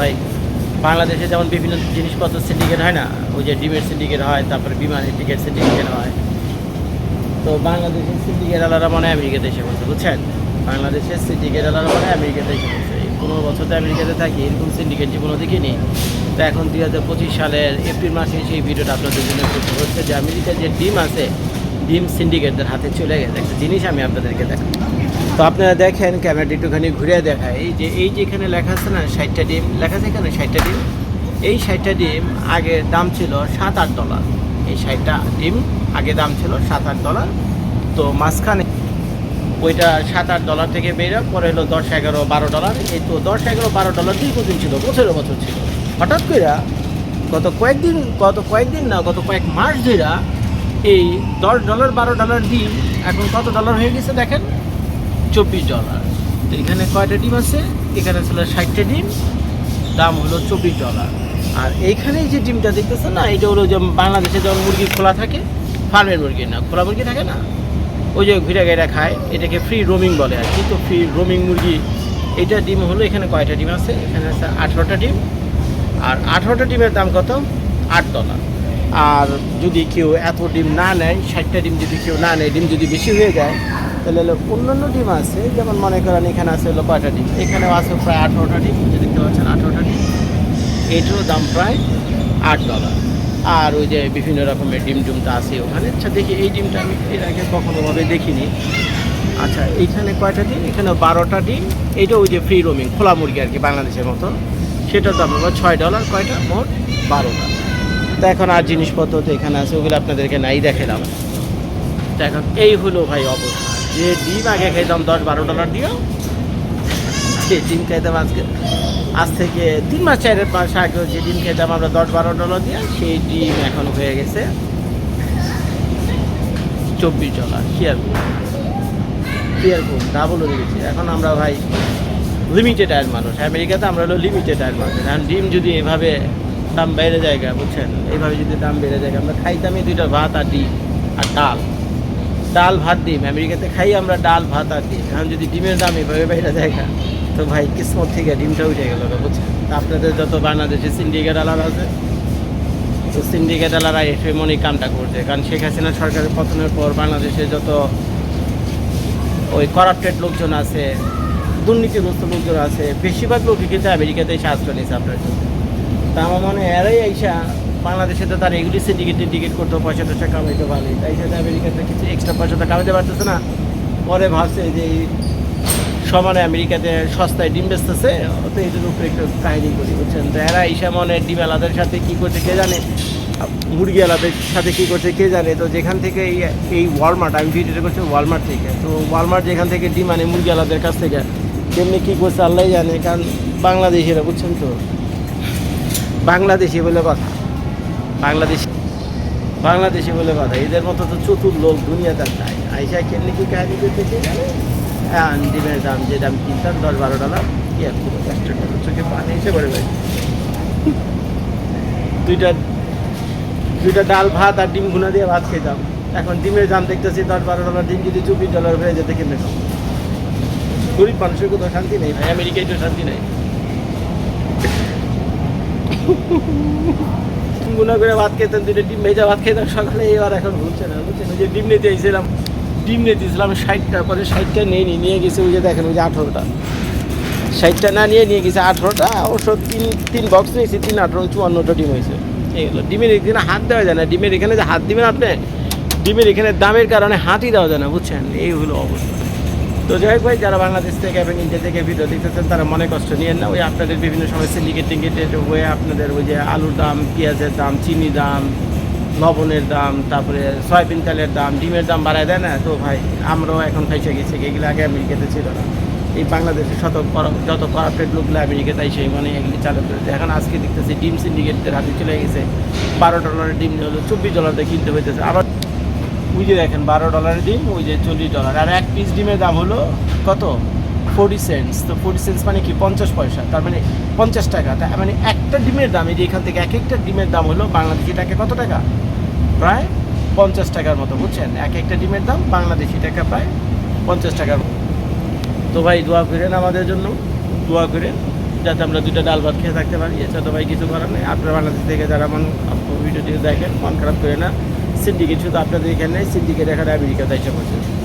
ভাই, বাংলাদেশে যেমন বিভিন্ন জিনিসপত্র সিন্ডিকেট হয় না, ওই যে ডিমের সিন্ডিকেট হয়, তারপরে বিমানের টিকিট সিন্ডিকেট হয়। তো বাংলাদেশের সিন্ডিকেট আলাদা মনে হয় আমেরিকাতে এসে বলছে, বুঝছেন? বাংলাদেশের সিন্ডিকেট আলাদা মনে হয় আমেরিকাতে এসে বলছে পনেরো বছর তো আমেরিকাতে থাকি, এরকম সিন্ডিকেট জীবনে দেখিনি। তো এখন দুই হাজার পঁচিশ সালের এপ্রিল মাসে সেই ভিডিওটা আপনাদের জন্য হচ্ছে যে আমেরিকার যে ডিম আছে, ডিম সিন্ডিকেটদের হাতে চলে গেছে। একটা জিনিস আমি আপনাদেরকে দেখাবো তো আপনারা দেখেন, ক্যামেরাটি একটুখানি ঘুরে দেখায় এই যে এই যে এখানে লেখা আছে না, ষাটটা ডিম, লেখা আছে এখানে ষাটটা ডিম? এই ষাটটা ডিম আগে দাম ছিল সাত আট ডলার। এই ষাটটা ডিম আগে দাম ছিল সাত আট ডলার। তো মাঝখানে ওইটা সাত আট ডলার থেকে বেরো পরে হলো দশ, এগারো, বারো ডলার। এই তো দশ, এগারো, বারো ডলার দীর্ঘদিন ছিল, বছরের বছর ছিল। হঠাৎ করে গত কয়েকদিন গত কয়েকদিন না, গত কয়েক মাস ধরে এই দশ ডলার, বারো ডলার ডিম এখন কত ডলার হয়ে গেছে দেখেন? চব্বিশ ডলার। তো এখানে কয়টা ডিম আছে? এখানে ছিল ষাটটা ডিম, দাম হলো চব্বিশ ডলার। আর এইখানে যে ডিমটা দেখতেছেন না এটা হলো যে বাংলাদেশে যেমন মুরগি খোলা থাকে, ফার্মের মুরগি না, খোলা মুরগি থাকে না? ওই যে ঘুরে গেরা খায়, এটাকে ফ্রি রোমিং বলে আর কি। তো ফ্রি রোমিং মুরগি এটা ডিম হলো, এখানে কয়টা ডিম আছে? এখানে আছে আঠেরোটা ডিম। আর আঠেরোটা ডিমের দাম কত? আট ডলার। আর যদি কেউ এত ডিম না নেয়, ষাটটা ডিম যদি কেউ না নেয়, ডিম যদি বেশি হয়ে যায় তাহলে হলো অন্যান্য ডিম আছে, যেমন মনে করেন এখানে আছে হলো কয়টা ডিম এখানেও আছে প্রায় আঠেরোটা ডিম যে দেখতে পাচ্ছেন আঠেরোটা ডিম এটারও দাম প্রায় আট ডলার আর ওই যে বিভিন্ন রকমের ডিম ডুমটা আছে ওখানে। আচ্ছা দেখি এই ডিমটা আমি এর আগে কখনোভাবে দেখিনি। আচ্ছা এইখানে কয়টা ডিম এখানে বারোটা ডিম এইটা ওই যে ফ্রি রোমিং খোলা মুরগি আর কি বাংলাদেশের মতো। সেটার দাম হলো ছয় ডলার কয়টা? মোট বারোটা। তো এখন আর জিনিসপত্র তো এখানে আছে, ওগুলো আপনাদেরকে নাই দেখালাম। তো এখন এই হলো ভাই অবস্থা। যে ডিম আগে খাইতাম, দশ বারো ডলার দিও। যে ডিম খাইতাম আজকে। আজ থেকে তিন মাস চার মাস আগে যে ডিম খেতাম আমরা দশ বারো ডলার দিয়ে, সেই ডিম এখন হয়ে গেছে। চব্বিশ ডলার শেয়ার শেয়ার ডাবল হয়ে গেছে। এখন আমরা ভাই লিমিটেড আয়ের মানুষ। আমেরিকাতে আমরা হলো লিমিটেড আয়ের মানুষ। এখন ডিম যদি এভাবে দাম বেড়ে যায় বুঝছেন? এইভাবে যদি দাম বেড়ে যায় আমরা খাইতামই দুইটা ভাত আর ডিম আর ডাল। ডাল ভাত ডিম আমেরিকাতে খাই আমরা ডাল, ভাত আর ডিম। এখন যদি ডিমের দাম এভাবে বেড়ে যায় তো ভাই কিসমত থেকে ডিমটা উঠে গেল বুঝছেন? আপনাদের যত বাংলাদেশে সিন্ডিকেট আলার আছে, তো সিন্ডিকেট আলারা এসে মনে কামটা করছে। কারণ শেখ হাসিনা সরকারের পতনের পর বাংলাদেশে যত ওই করাপ্টেড লোকজন আছে, দুর্নীতিগ্রস্ত লোকজন আছে, বেশিরভাগ লোকই কিন্তু আমেরিকাতে এসে আশ্রয় নিয়েছে আপনার তা আমার মনে হয় এরাই আইসা বাংলাদেশে তো তার এগুলি সিন্ডিকেট টিকিট করতো পয়সা টয়সা কামাইতে পারে তাই সাথে আমেরিকাতে কিছু এক্সট্রা পয়সাটা কামাইতে পারতেছে না। পরে ভাবছে যে এই সমানে আমেরিকাতে সস্তায় ডিম বেচতেছে তো এদের উপরে একটু কাহিনি করি, বুঝছেন? তো এরা ঈশা মনে ডিম আলাদের সাথে কী করছে কে জানে? মুরগি আলাদের সাথে কী করছে কে জানে? তো যেখান থেকে এই এই ওয়ালমার্ট আমি ভিডিওটা করছি ওয়ালমার্ট থেকে। তো ওয়ালমার্ট যেখান থেকে ডিম আনে মুরগি আলাদের কাছ থেকে, তেমনি কী করছে আল্লাহ জানে, কারণ বাংলাদেশিরা, বুঝছেন তো? বাংলাদেশি বলে কথা। বাংলাদেশ বাংলাদেশি বলে কথা। এদের মতো তো চতুর লোক দুনিয়াতে নাই। আইসা কেমনি কি কাহিনি করতে কে জানে হ্যাঁ ডিমের দাম যে দাম কিনতাম দশ বারো ডলার কি আর পুরো কষ্ট করে চোখে পানি এসে পড়ে ভাই। দুইটা দুইটা ডাল ভাত আর ডিম গুনা দিয়ে ভাত খেতাম। এখন ডিমের দাম দেখতেছি দশ বারো ডলার ডিম যদি চব্বিশ ডলার হয়ে যেতে কেমনে খাব। গরিব মানুষের কোথাও শান্তি নেই ভাই। আমেরিকায় তো শান্তি নেই। গুনা করে ভাত খেতাম দুটো ডিম ভেজা ভাত খেতাম, সকালে এবার এখন ঘুরছে না বুঝছেন ওই যে ডিম নিতে এসেছিলাম, ডিম নিতেছিলাম ষাটটা, পরে ষাটটা নিয়ে নি নিয়ে গেছে ওই যে দেখেন, ওই যে আঠেরোটা। ষাটটা না নিয়ে নিয়ে গেছে আঠেরোটা, অবশ্য তিন তিন বক্স নিয়েছি তিন আঠেরো, চুয়ান্নটা ডিম হয়েছে। এইগুলো ডিমের এখানে হাত দেওয়া যায় না, ডিমের এখানে যে হাত দিবেন আপনি, ডিমের এখানে দামের কারণে হাতই দেওয়া যায় না, বুঝছেন? এই হলো অবস্থা। তো যাই ভাই, যারা বাংলাদেশ থেকে এবং ইন্ডিয়া থেকে ভিডিও দেখতেছেন, তারা মনে কষ্ট নিয়েন না। ওই আপনাদের বিভিন্ন সময় সিন্ডিকেট টিকেটের হয়ে আপনাদের ওই যে আলুর দাম, পেঁয়াজের দাম চিনি দাম, লবণের দাম, তারপরে সয়াবিন তেলের দাম, ডিমের দাম বাড়ায় দেয় না? তো ভাই, আমরাও এখন খাইছে গেছি, এগুলো আগে আমেরিকাতে ছিল না। এই বাংলাদেশে শত যত করাপ্টেড লোকগুলো আমেরিকাতে সেই মানে এগুলি চালু করেছে এখন আজকে দেখতেছি ডিম সিন্ডিকেটদের হাতে চলে গেছে। বারো ডলারের ডিম হলো চব্বিশ ডলারতে কিনতে হইতেছে। আবার ওই যে দেখেন, বারো ডলারের ডিম, ওই যে চল্লিশ ডলার আর এক পিস ডিমের দাম হলো কত? ফোর্টি সেন্টস তো ফোর্টি সেন্টস মানে কি? পঞ্চাশ পয়সা। তার মানে পঞ্চাশ টাকা। তার মানে একটা ডিমের দাম, এই যে এখান থেকে এক একটা ডিমের দাম হলো বাংলাদেশি টাকা কত টাকা? প্রায় পঞ্চাশ টাকার মতো, বুঝছেন? এক একটা ডিমের দাম বাংলাদেশি টাকা প্রায় পঞ্চাশ টাকার মতো। তো ভাই, দোয়া করেন আমাদের জন্য। দোয়া করেন, যাতে আমরা দুটো ডাল ভাত খেয়ে থাকতে পারি। এছাড়া তো ভাই কিছু করার নেই। আপনারা বাংলাদেশ থেকে যারা মন ভিডিওটি দেখেন, মন খারাপ করে না। সিন্ডিকেট শুধু আপনাদের এখানে সিন্ডিকেট এখানে আমেরিকাতে এসে পড়ছে।